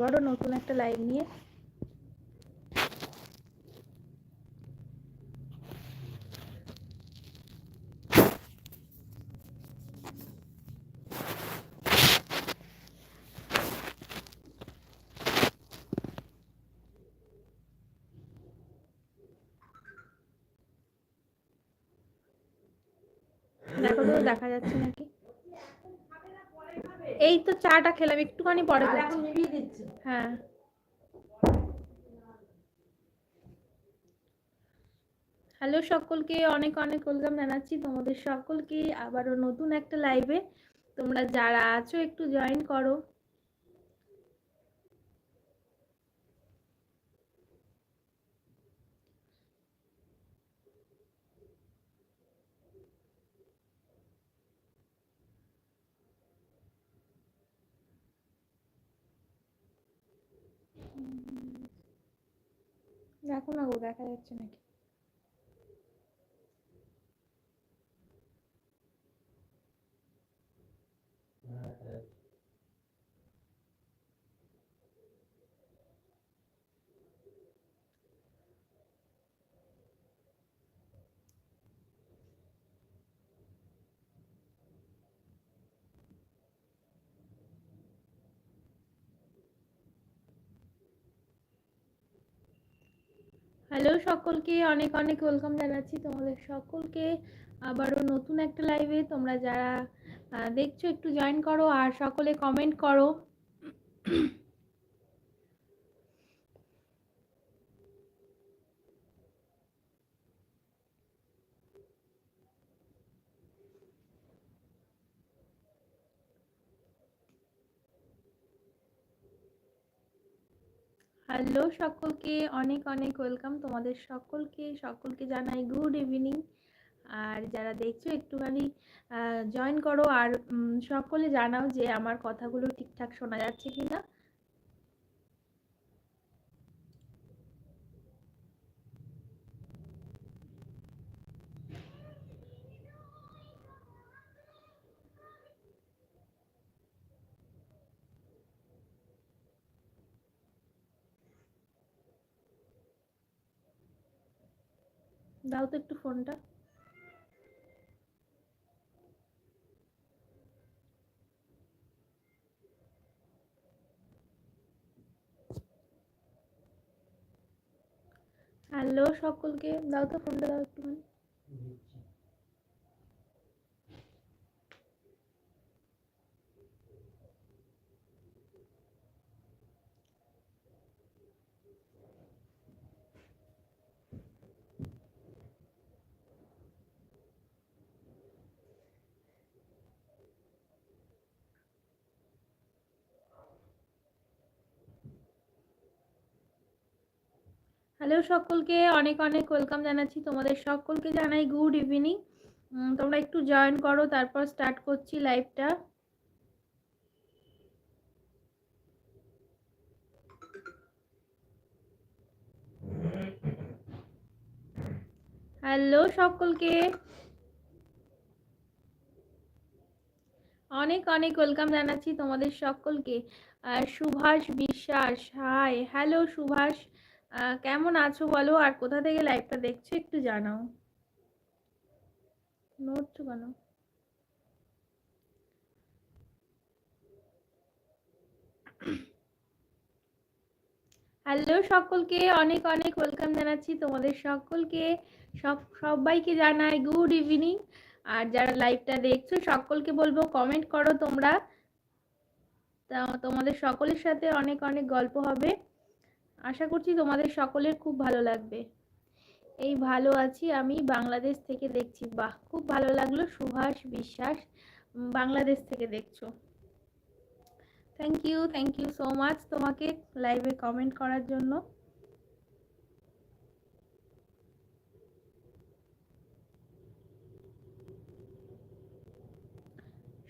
আবারও নতুন একটা লাইভ নিয়ে। দেখো যাচ্ছে নাকি? এই তো চাটা খেলাম একটুখানি পরে খাচ্ছি। হ্যাঁ। হ্যালো সকলকে অনেক অনেক ওয়েলকাম জানাচ্ছি তোমাদের সকলকে। আবারও নতুন একটা লাইভে তোমরা যারা আছো একটু জয়েন করো। দেখো না গো দেখা যাচ্ছে নাকি? হ্যালো সকলকে, অনেক অনেক ওয়েলকাম জানাচ্ছি তোমাদের সকলকে। আবারও নতুন একটা লাইভে তোমরা যারা দেখছ একটু জয়েন করো আর সকলে কমেন্ট করো। হ্যালো সকলকে, অনেক অনেক ওয়েলকাম তোমাদের সকলকে। সকলকে জানাই গুড ইভিনিং। আর যারা দেখছ একটুখানি জয়েন করো। আর সকলে জানাও যে আমার কথাগুলো ঠিকঠাক শোনা যাচ্ছে কিনা। দাও তো একটু ফোনটা। হ্যালো সকলকে। দাও তো ফোনটা দাও একটুখানি। হ্যালো সকলকে অনেক অনেক ওয়েলকাম জানাচ্ছি। তোমাদের সকলকে জানাই গুড ইভিনিং তোমরা একটু জয়েন করো, তারপর স্টার্ট করছি লাইভটা হ্যালো সকলকে। অনেক অনেক ওয়েলকাম জানাচ্ছি তোমাদের সকলকে। সুভাষ বিশ্বাস হাই হ্যালো সুভাষ। কেমন আছো বলো? আর কোথা থেকে লাইভটা দেখছ একটু জানাও। নড়ছো কেন? হ্যালো সকলকে, অনেক অনেক ওয়েলকাম জানাচ্ছি তোমাদের সকলকে। সব, সবাইকে জানাই গুড ইভিনিং আর যারা লাইভটা দেখছ সকলকে বলব কমেন্ট করো তোমরা। তোমাদের সকলের সাথে অনেক অনেক গল্প হবে। আশা করছি তোমাদের সকলের খুব ভালো লাগবে। এই ভালো আছি আমি বাংলাদেশ থেকে দেখছি। বাহ, খুব ভালো লাগল সুভাষ বিশ্বাস বাংলাদেশ থেকে দেখছ। Thank you thank you so much তোমাকে লাইভে কমেন্ট করার জন্য।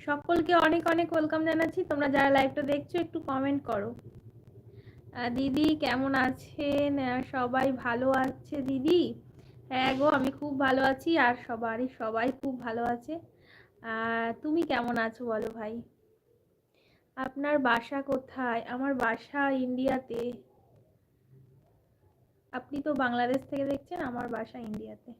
সকলকে অনেক অনেক ওয়েলকাম জানাচ্ছি। তোমরা যারা লাইভটা দেখছ, একটু কমেন্ট করো। দিদি কেমন আছেন? সবাই ভালো আছে দিদি? হ্যাঁ গো, আমি খুব ভালো আছি আর সবারই, সবাই খুব ভালো আছে। তুমি কেমন আছো বলো ভাই? আপনার বাসা কোথায়? আমার বাসা ইন্ডিয়াতে। আপনি তো বাংলাদেশ থেকে দেখছেন, আমার বাসা ইন্ডিয়াতে।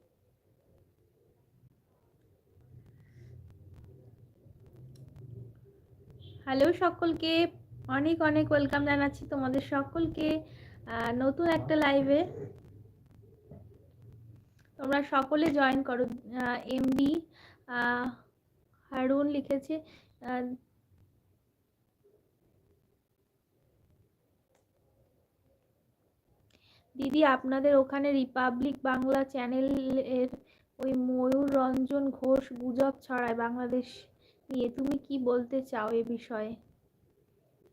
হ্যালো সকলকে। অনেক অনেক ওয়েলকাম জানাচ্ছি তোমাদের সকলকে। নতুন একটা লাইভে তোমরা সকলে জয়েন করো। এমবি হারুন লিখেছে দিদি, আপনাদের ওখানে রিপাবলিক বাংলা চ্যানেলের ওই ময়ূর রঞ্জন ঘোষ গুজব ছড়ায় বাংলাদেশ নিয়ে। তুমি কি বলতে চাও এ বিষয়ে?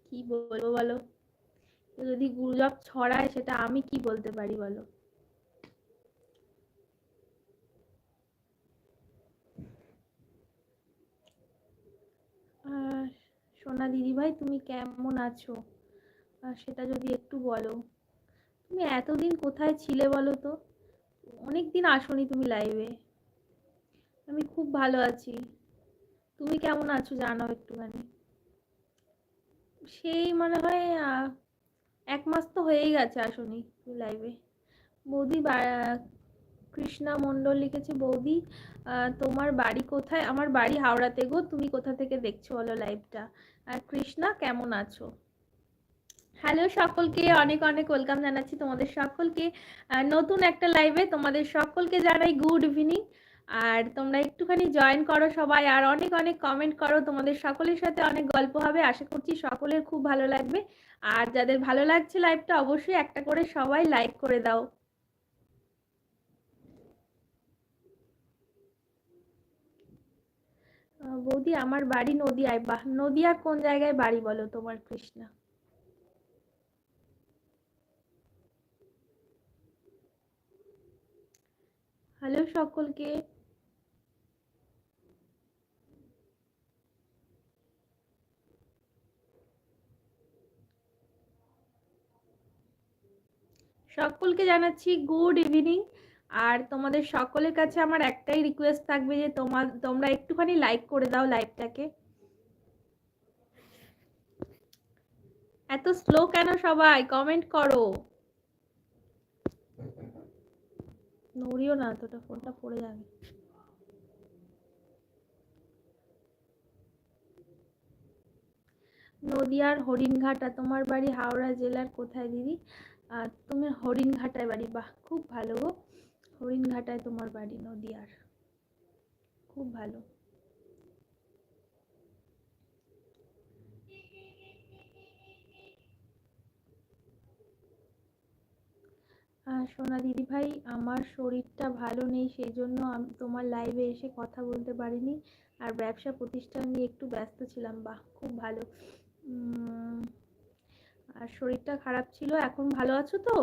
কি বলব বলো? যদি গুজব ছড়ায় সেটা আমি কি বলতে পারি বলো? সোনা দিদিভাই, তুমি কেমন আছো? সেটা যদি একটু বলো। তুমি এতদিন কোথায় ছিলে বলো তো? অনেক দিন আসনি তুমি লাইভে আমি খুব ভালো আছি। তুমি কেমন আছো জানাও একটুখানি। সেই মনে হয় এক মাস তো হয়েই গেছে আসনি লাইভে বৌদি কৃষ্ণা মণ্ডল লিখেছে, বৌদি তোমার বাড়ি কোথায়? আমার বাড়ি হাওড়াতে গো, তুমি কোথা থেকে দেখছ বলো লাইভটা আর কৃষ্ণা, কেমন আছো? হ্যালো সকলকে, অনেক অনেক ওয়েলকাম জানাচ্ছি তোমাদের সকলকে। নতুন একটা লাইভে তোমাদের সকলকে জানাই গুড ইভিনিং আর তোমরা একটুখানি জয়েন করো সবাই, আর অনেক অনেক কমেন্ট করো। তোমাদের সকলের সাথে অনেক গল্প হবে। আশা করছি সকলের খুব ভালো লাগবে। আর যাদের ভালো লাগছে লাইভটা অবশ্যই একটা করে সবাই লাইক করে দাও। বৌদি, আমার বাড়ি নদিয়ায়। বাহ নদিয়ার কোন জায়গায় বাড়ি বলো তোমার, কৃষ্ণা? হ্যালো সকলকে। সকলকে জানাচ্ছি গুড ইভিনিং আর তোমাদের সকলের কাছে আমার একটাই রিকোয়েস্ট থাকবে যে তোমার তোমরা একটুখানি লাইক করে দাও লাইভটাকে এত স্লো কেন সবাই? কমেন্ট করো। নড়িও না তোটা ফোনটা পড়ে যাবে। নদিয়ার হরিণঘাটা, তোমার বাড়ি হাওড়া জেলার কোথায় দিদি? আর তুমি হরিণঘাটায় বাড়ি, বাহ, খুব ভালো গো। হরিণঘাটায় তোমার বাড়ি, নদিয়ার। খুব ভালো। সোনা দিদি ভাই, আমার শরীরটা ভালো নেই, সেই জন্য তোমার লাইভে এসে কথা বলতে পারিনি। আর ব্যবসা প্রতিষ্ঠান নিয়ে একটু ব্যস্ত ছিলাম, বাহ, খুব ভালো। আর শরীরটা খারাপ ছিল, এখন ভালো আছো তো?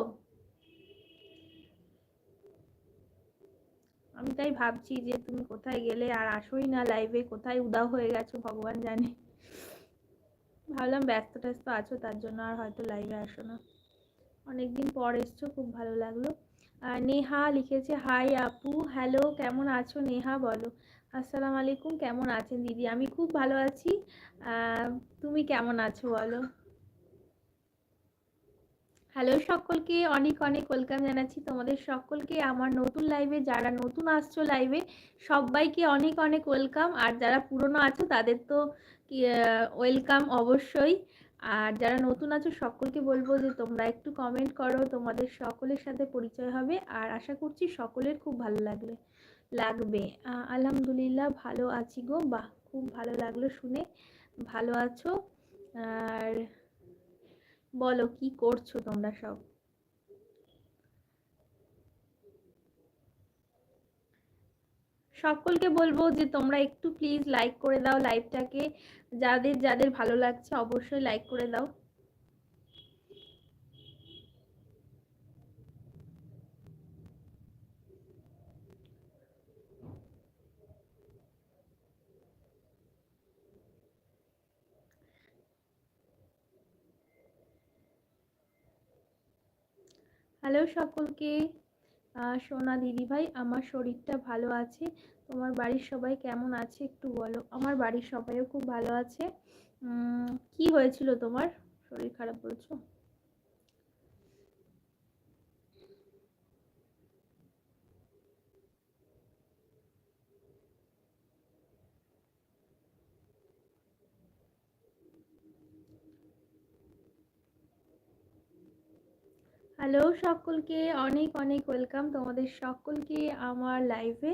আমি তাই ভাবছি যে তুমি কোথায় গেলে আর আসোই না লাইভে কোথায় উদাও হয়ে গেছো ভগবান জানে। ভাবলাম ব্যস্ত ট্যস্ত আছো, তার জন্য আর হয়তো লাইভে আসো না। অনেকদিন পর এসছো, খুব ভালো লাগল। নেহা লিখেছে হাই আপু হ্যালো কেমন আছো নেহা বলো? আসসালামু আলাইকুম, কেমন আছেন দিদি? আমি খুব ভালো আছি। তুমি কেমন আছো বলো? হ্যালো সকলকে, অনেক অনেক ওয়েলকাম জানাচ্ছি তোমাদের সকলকে আমার নতুন লাইভে যারা নতুন আসছো লাইভে সবাইকে অনেক অনেক ওয়েলকাম আর যারা পুরনো আছো, তাদের তো ওয়েলকাম অবশ্যই। আর যারা নতুন আছো, সকলকে বলব যে তোমরা একটু কমেন্ট করো, তোমাদের সকলের সাথে পরিচয় হবে। আর আশা করছি সকলের খুব ভালো লাগবে। লাগবে আলহামদুলিল্লাহ ভালো আছি গো। বাহ, খুব ভালো লাগল শুনে। ভালো আছো। আর বলো, কি করছ তোমরা সব? সকলকে বলব যে তোমরা একটু প্লিজ লাইক করে দাও লাইভটাকে যাদের যাদের ভালো লাগছে অবশ্যই লাইক করে দাও। হ্যালো সকলকে। সোনা দিদি ভাই, আমার শরীরটা ভালো আছে। তোমার বাড়ির সবাই কেমন আছে একটু বলো? আমার বাড়ির সবাইও খুব ভালো আছে। কি হয়েছিল তোমার? শরীর খারাপ বলছো? হ্যালো সকলকে, অনেক অনেক ওয়েলকাম তোমাদের সকলকে আমার লাইভে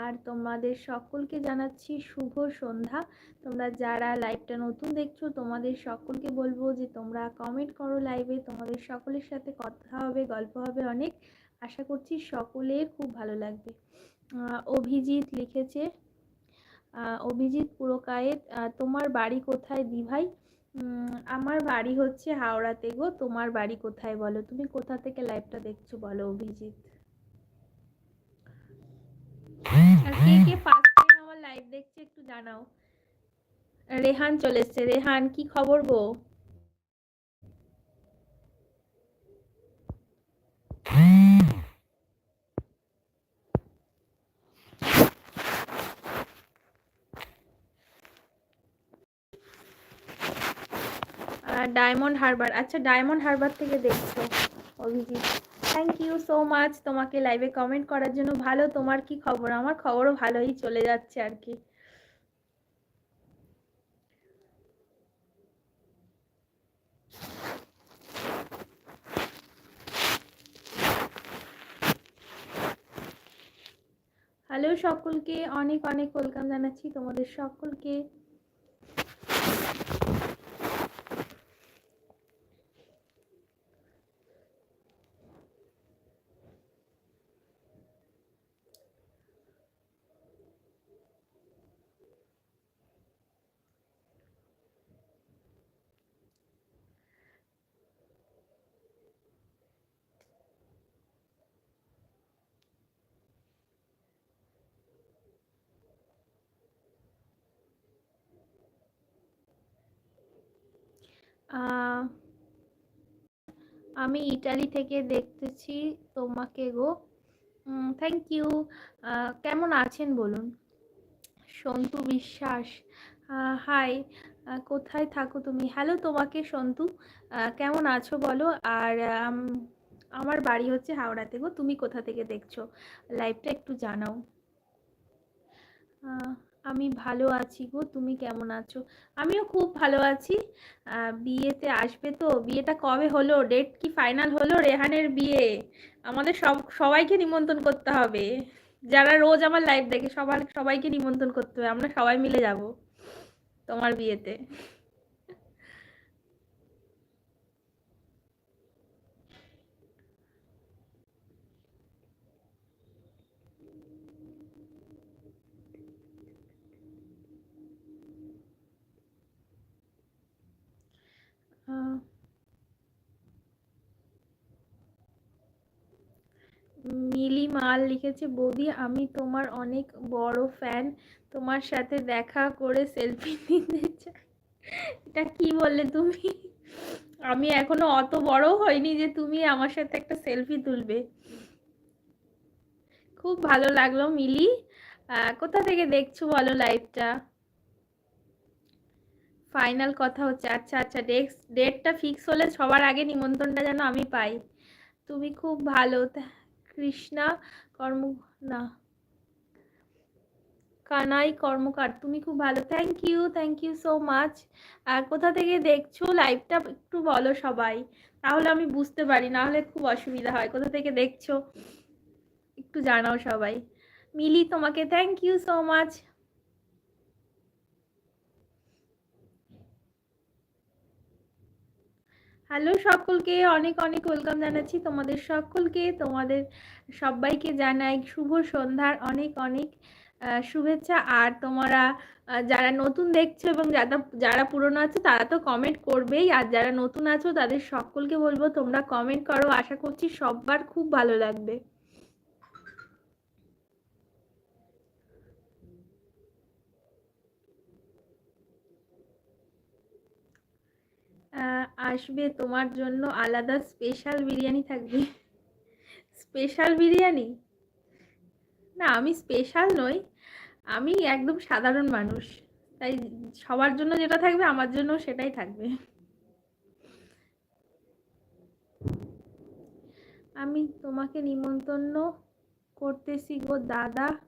আর তোমাদের সকলকে জানাচ্ছি শুভ সন্ধ্যা। তোমরা যারা লাইভটা নতুন দেখছ, তোমাদের সকলকে বলব যে তোমরা কমেন্ট করো লাইভে তোমাদের সকলের সাথে কথা হবে, গল্প হবে অনেক। আশা করছি সকলের খুব ভালো লাগবে। অভিজিৎ লিখেছে অভিজিৎ পুরকায়েত তোমার বাড়ি কোথায় দিভাই? ভাই আমার বাড়ি হচ্ছে হাওড়াতে গো। তোমার বাড়ি কোথায় বলো? তুমি কোথা থেকে লাইভটা দেখছ বলো, অভিজিৎ? আর কে কে ফার্স্ট টাইম আমার লাইভ দেখছে একটু জানাও। রেহান চলে এসছে। রেহান, কি খবর গো? ডায়মন্ড হারবার আচ্ছা ডায়মন্ড হারবার থেকে দেখছ, Abhijit. Thank you so much তোমাকে লাইভে কমেন্ট করার জন্য ভালো। তোমার কি খবর? আমার খবরও ভালোই চলে যাচ্ছে আর কি। হ্যালো সকলকে। অনেক অনেক ওয়েলকাম জানাচ্ছি তোমাদের সকলকে। আমি ইটালি থেকে দেখতেছি তোমাকে গো। থ্যাংক ইউ কেমন আছেন বলুন? সন্তু বিশ্বাস। হাই কোথায় থাকো তুমি? হ্যালো তোমাকে সন্তু। কেমন আছো বলো? আর আমার বাড়ি হচ্ছে হাওড়াতে গো। তুমি কোথা থেকে দেখছ? লাইভটা একটু জানাও। আমি ভালো আছি গো, তুমি কেমন আছো? আমিও খুব ভালো আছি। বিয়েতে আসবে তো? বিয়েটা কবে হলো? ডেট কি ফাইনাল হলো? রেহানের বিয়ে? আমাদের সব, সবাইকে নিমন্ত্রণ করতে হবে। যারা রোজ আমার লাইফ দেখে, সবার, সবাইকে নিমন্ত্রণ করতে হবে। আমরা সবাই মিলে যাব তোমার বিয়েতে। মিলি মাল লিখেছে, বৌদি, আমি তোমার অনেক বড় ফ্যান তোমার সাথে দেখা করে সেলফি নিতে চাই। এটা কি বললে তুমি? আমি এখনও অত বড় হয়নি যে তুমি আমার সাথে একটা সেলফি তুলবে। খুব ভালো লাগল মিলি। কোথা থেকে দেখছ বলো লাইভটা ফাইনাল কথা হচ্ছে। আচ্ছা আচ্ছা ডেট ডেটটা ফিক্স হলে সবার আগে নিমন্ত্রণটা যেন আমি পাই। তুমি খুব ভালো। কৃষ্ণা কর্ম, না। কানাই কর্মকার, তুমি খুব ভালো। Thank you thank you so much. আর কোথা থেকে দেখছ লাইভটা একটু বলো সবাই। তাহলে আমি বুঝতে পারি না হলে খুব অসুবিধা হয়। কোথা থেকে দেখছ? একটু জানাও সবাই। মিলি তোমাকে, thank you so much. Hello সকলকে, অনেক অনেক ওয়েলকাম জানাচ্ছি তোমাদের সকলকে, তোমাদের সবাইকে জানাই শুভ সন্ধ্যার অনেক অনেক শুভেচ্ছা। আর তোমরা যারা নতুন দেখছ এবং যারা যারা পুরনো আছো তারা তো কমেন্ট করবেই। আর যারা নতুন আছো তাদের সকলকে বলব তোমরা কমেন্ট করো। আশা করছি সববার খুব ভালো লাগবে। আসবে তোমার জন্য আলাদা স্পেশাল বিরিয়ানি থাকবে। স্পেশাল বিরিয়ানি? না, আমি স্পেশাল নই। আমি একদম সাধারণ মানুষ। তাই সবার জন্য যেটা থাকবে, আমার জন্য সেটাই থাকবে। আমি তোমাকে নিমন্ত্রণ করতেছি গো, দাদা।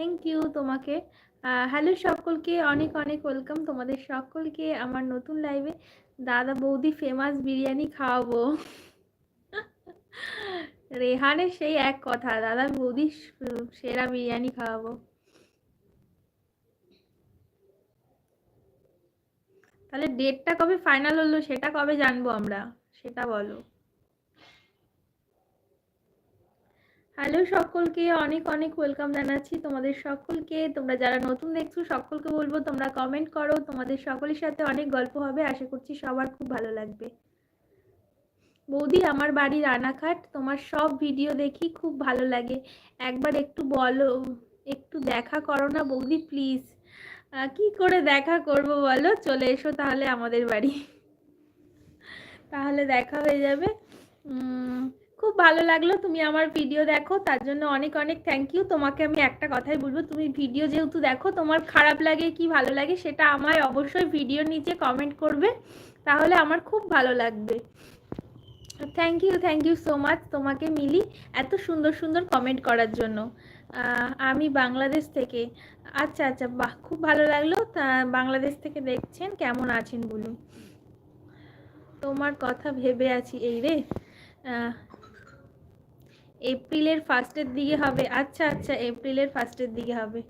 থ্যাংক ইউ তোমাকে। হ্যালো সকলকে, অনেক অনেক ওয়েলকাম তোমাদের সকলকে আমার নতুন লাইভে দাদা বৌদি ফেমাস বিরিয়ানি খাওয়াবো। রেহানের সেই এক কথা, দাদা বৌদি সেরা বিরিয়ানি খাওয়াবো। তাহলে ডেটটা কবে ফাইনাল হলো, সেটা কবে জানব আমরা? সেটা বলো। হ্যালো সকলকে, অনেক অনেক ওয়েলকাম জানাচ্ছি তোমাদের সকলকে। তোমরা যারা নতুন দেখছ সকলকে বলব তোমরা কমেন্ট করো। তোমাদের সকলের সাথে অনেক গল্প হবে, আশা করছি সবার খুব ভালো লাগবে। বৌদি, আমার বাড়ি রানাঘাট, তোমার সব ভিডিও দেখি খুব ভালো লাগে। একবার একটু বলো, একটু দেখা করো না বৌদি প্লিজ কি করে দেখা করব বলো? চলে এসো তাহলে আমাদের বাড়ি। তাহলে দেখা হয়ে যাবে। খুব ভালো লাগল। তুমি আমার ভিডিও দেখো, তার জন্য অনেক অনেক থ্যাংক ইউ তোমাকে আমি একটা কথাই বলব, তুমি ভিডিও যেহেতু দেখো, তোমার খারাপ লাগে কি ভালো লাগে সেটা আমায় অবশ্যই ভিডিওর নিচে কমেন্ট করবে, তাহলে আমার খুব ভালো লাগবে। Thank you thank you so much তোমাকে মিলি, এত সুন্দর সুন্দর কমেন্ট করার জন্য। আমি বাংলাদেশ থেকে আচ্ছা আচ্ছা বাহ, খুব ভালো লাগল। বাংলাদেশ থেকে দেখছেন, কেমন আছেন বলুন? তোমার কথা ভেবে আছি, এই রে। এপ্রিলের ফার্স্টের দিকে হবে। আচ্ছা আচ্ছা এপ্রিলের ফার্স্টের দিকে হবে।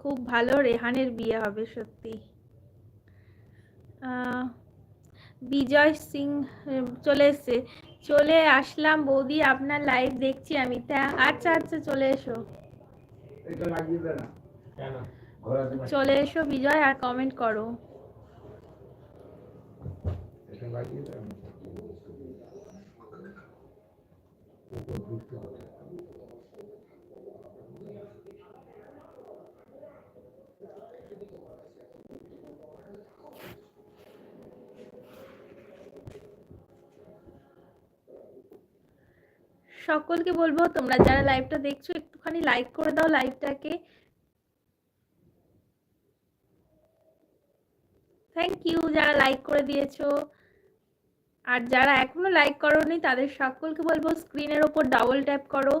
খুব ভালো রেহানের বিয়ে হবে সত্যি। বিজয় সিং চলে এসছে। চলে আসলাম বৌদি আপনার লাইভ দেখছি আমি। তা আচ্ছা আচ্ছা চলে এসো। চলে এসো বিজয় আর কমেন্ট করো। সকলকে বলব, তোমরা যারা লাইভটা দেখছ, একটুখানি লাইক করে দাও লাইভটাকে থ্যাংক ইউ যারা লাইক করে দিয়েছ। আর যারা এখনও লাইক করোনি, তাদের সকলকে বলব স্ক্রিনের ওপর ডাবল ট্যাপ করো।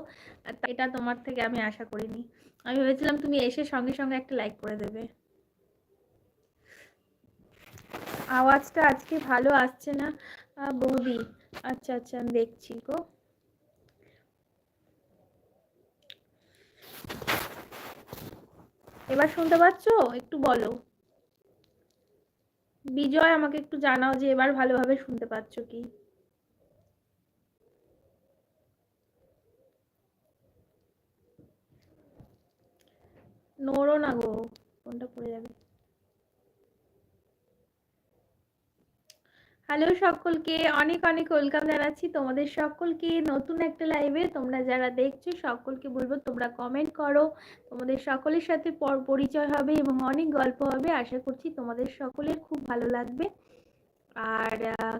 এটা তোমার থেকে আমি আশা করিনি। আমি ভেবেছিলাম তুমি এসে সঙ্গে সঙ্গে একটা লাইক করে দেবে। আওয়াজটা আজকে ভালো আসছে না। বৌদি। আচ্ছা আচ্ছা আমি দেখছি গো। এবার শুনতে পাচ্ছ? একটু বলো। বিজয়, আমাকে একটু জানাও যে এবার ভালোভাবে শুনতে পাচ্ছ কি? নড়ো না গো কোনটা পড়ে যাবে। হ্যালো সকলকে, অনেক অনেক ওয়েলকাম জানাচ্ছি তোমাদের সকলকে। নতুন একটা লাইভে তোমরা যারা দেখছ সকলকে বলব তোমরা কমেন্ট করো। তোমাদের সকলের সাথে পরিচয় হবে এবং অনেক গল্প হবে। আশা করছি তোমাদের সকলের খুব ভালো লাগবে। আর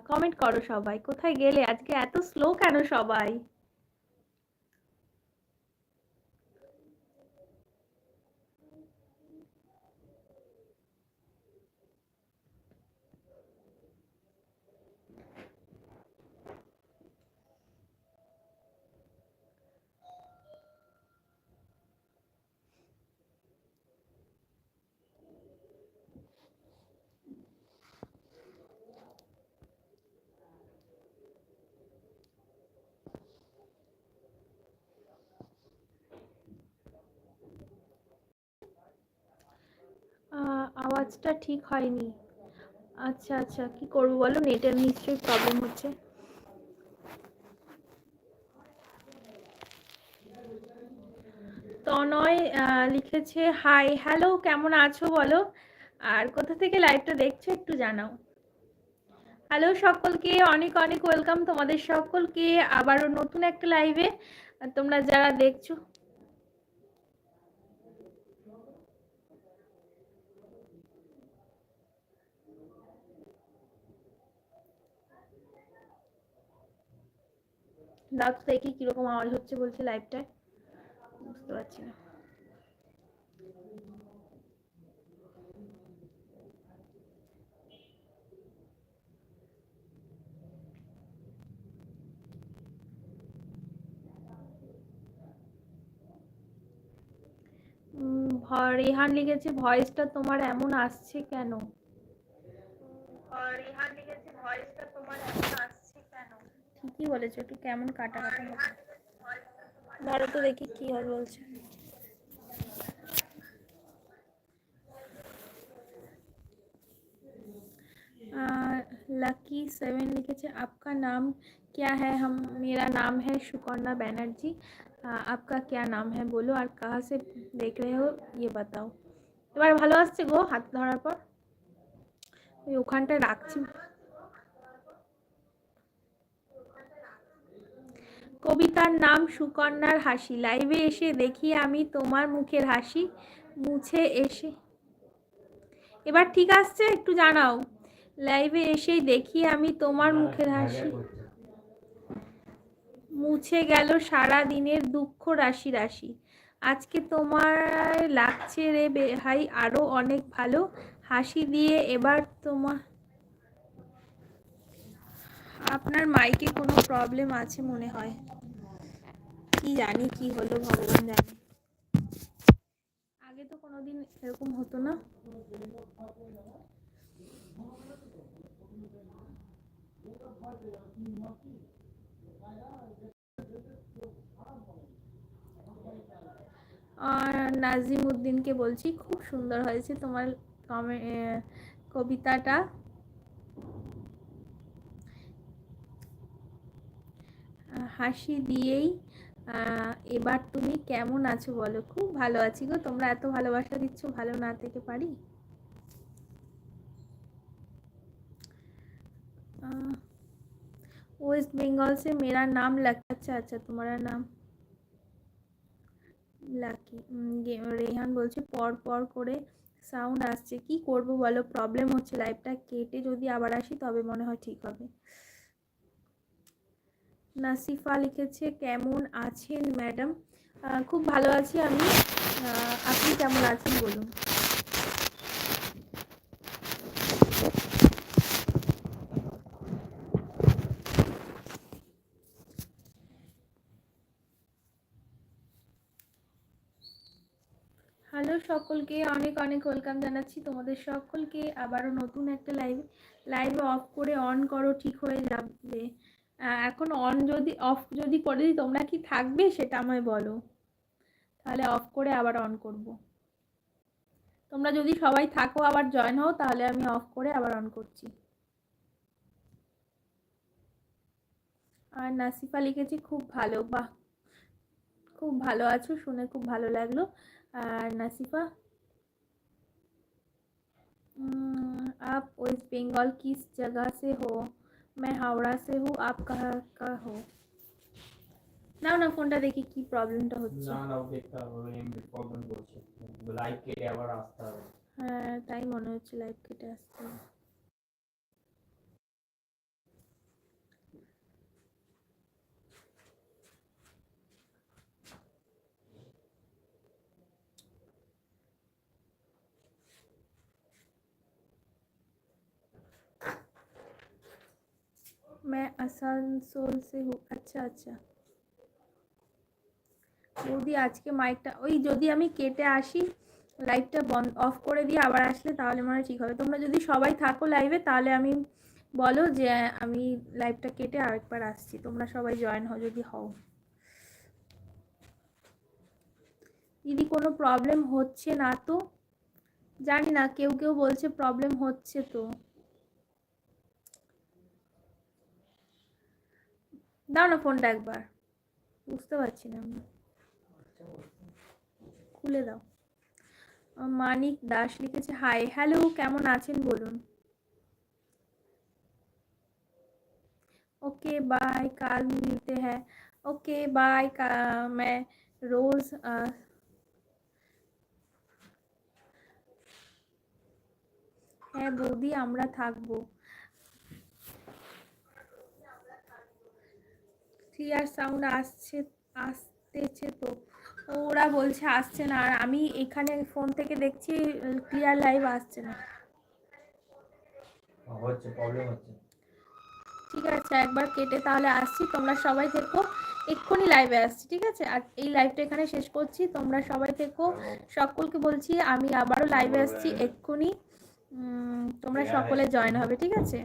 কমেন্ট করো সবাই। কোথায় গেলে? আজকে এত স্লো কেন সবাই? আওয়াজটা ঠিক হয়নি। আচ্ছা আচ্ছা কি করব বলো? নেটের নিশ্চয়ই প্রবলেম হচ্ছে। তনয় লিখেছে হাই হ্যালো কেমন আছো বলো? আর কোথা থেকে লাইভটা দেখছ একটু জানাও। হ্যালো সকলকে, অনেক অনেক ওয়েলকাম তোমাদের সকলকে। আবারও নতুন একটা লাইভে তোমরা যারা দেখছ দাঁত দেখি কীরকম আওয়াজ হচ্ছে বলছে লাইভটায় বুঝতে পারছি না। রেহান লিখেছে, ভয়েসটা তোমার এমন আসছে কেন? রেহান লিখেছে, ভয়েসটা তোমার এমন আসছে ঠিকই বলেছো একটু কেমন কাটা কাটা হচ্ছে ধরো তো দেখি কি হয় বলছে लकी सेवन लिखे थे आपका नाम क्या है हम मेरा नाम है सुकर्णा बैनर्जी आ, आपका क्या नाम है बोलो और कहाँ से देख रहे हो ये बताओ এবার ভালো আসছে গো হাত ধরার পর ওই ওখানটায় রাখছি কবিতার নাম সুকন্যার হাসি। লাইভে এসে দেখি আমি তোমার মুখের হাসি মুছে এসে। এবার ঠিক আসছে? একটু জানাও। লাইভে এসেই দেখি আমি তোমার মুখের হাসি। মুছে গেল সারা দিনের দুঃখ রাশি রাশি। আজকে তোমার লাগছে রে ভাই আরও অনেক ভালো। হাসি দিয়ে এবার তোমার আপনার মাইকে কোনো প্রবলেম আছে মনে হয়? কি জানি কি হলো, ভগবান জানে। আগে তো কোনোদিন এরকম হতো না। আর নাজিম উদ্দিনকে বলছি, খুব সুন্দর হয়েছে তোমার কবিতাটা। হাসি দিয়েই এবার তুমি কেমন আছো বলো খুব ভালো আছি গো তোমরা এত ভালোবাসা দিচ্ছ ভালো না থেকে পারি वेस्ट बंगाल से मेरा नाम लग अच्छा अच्छा तुम्हारा नाम লাকি রেহান বলছে পর পর করে সাউন্ড আসছে কি করব বলো প্রবলেম হচ্ছে লাইভটা কেটে যদি আবার আসি তবে মনে হয় ঠিক হবে নাসিফা লিখেছে, কেমন আছেন ম্যাডাম? খুব ভালো আছি আমি। আপনি কেমন আছেন বলুন? হ্যালো সকলকে, অনেক অনেক ওয়েলকাম জানাচ্ছি তোমাদের সকলকে। আবারও নতুন একটা লাইভ লাইভ অফ করে অন করো, ঠিক হয়ে যাবে। এখন অন যদি অফ যদি করে দিই তোমরা কি থাকবে সেটা আমায় বলো তাহলে অফ করে আবার অন করব তোমরা যদি সবাই থাকো আবার জয়েন হও তাহলে আমি অফ করে আবার অন করছি আর নাসিফা লিখেছি খুব ভালো বাহ খুব ভালো আছো শুনে খুব ভালো লাগলো और नसीफा आप वेस्ट बंगाल किस जगह से हो मैं हावड़ा से हूँ आप कहाँ का हो? ना ना कोंडा देखी की प्रॉब्लम तो होती है ना ना देखता हूँ एम भी प्रॉब्लम बोल चुके लाइफ के लिए अब रास्ता है। हाँ टाइम होने चाहिए लाइफ के लिए मैं আসানসোল से हूँ আচ্ছা আচ্ছা বৌদি আজকে মাইকটা ওই যদি আমি কেটে আসি লাইভটা বন্ধ অফ করে দিয়ে আবার আসলে তাহলে মনে হয় ঠিক হবে তোমরা যদি সবাই থাকো লাইভে তাহলে আমি বলো যে আমি লাইভটা কেটে আরেকবার আসছি তোমরা সবাই জয়েন হও যদি হও দিদি কোনো প্রবলেম হচ্ছে না তো জানি না কেউ কেউ বলছে প্রবলেম হচ্ছে তো দাও না ফোনটা একবার বুঝতে পারছি না আমি খুলে দাও মানিক দাস লিখেছে হাই হ্যালো কেমন আছেন বলুন ओके बाय कल मिलते हैं ओके बाय मैं रोज হ্যাঁ বৌদি আমরা থাকবো ক্লিয়ার সাউন্ড আসছে আসতেছে তো। ওরা বলছে আসছে না আর আমি এখানে ফোন থেকে দেখছি ক্লিয়ার লাইভ আসছে না। হচ্ছে প্রবলেম হচ্ছে। ঠিক আছে একবার কেটে তাহলে আসছি তোমরা সবাই থেকো। এক্ষুনি লাইভে আসছি ঠিক আছে? আর এই লাইভটা এখানে শেষ করছি তোমরা সবাই থেকো। সকলকে বলছি আমি আবারও লাইভে আসছি এক্ষুনি। তোমরা সকলে জয়েন হবে ঠিক আছে?